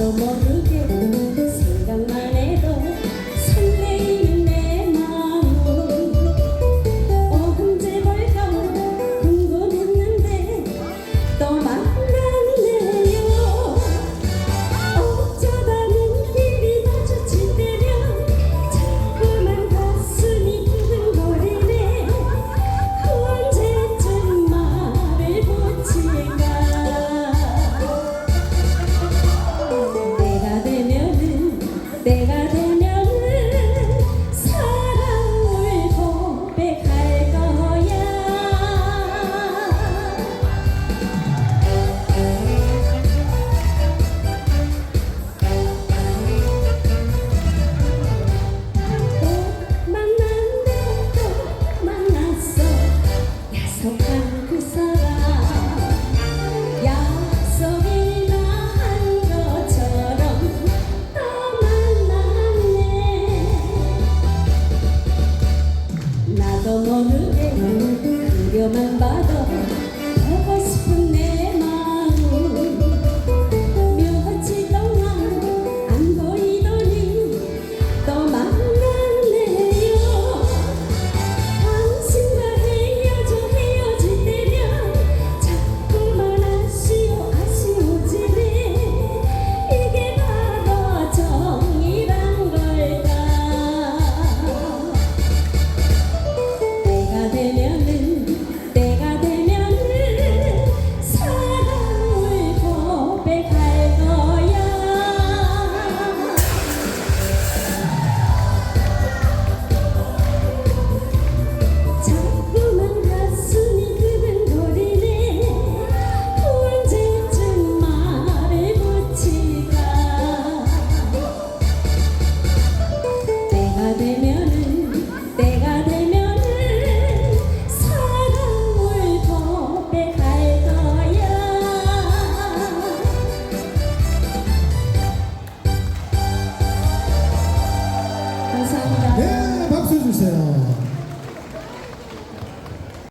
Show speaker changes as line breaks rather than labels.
tomorrow. 내가 되면은 사랑을 고백할 거야. 어? 속한 어느 때 그려만 봐도
박수.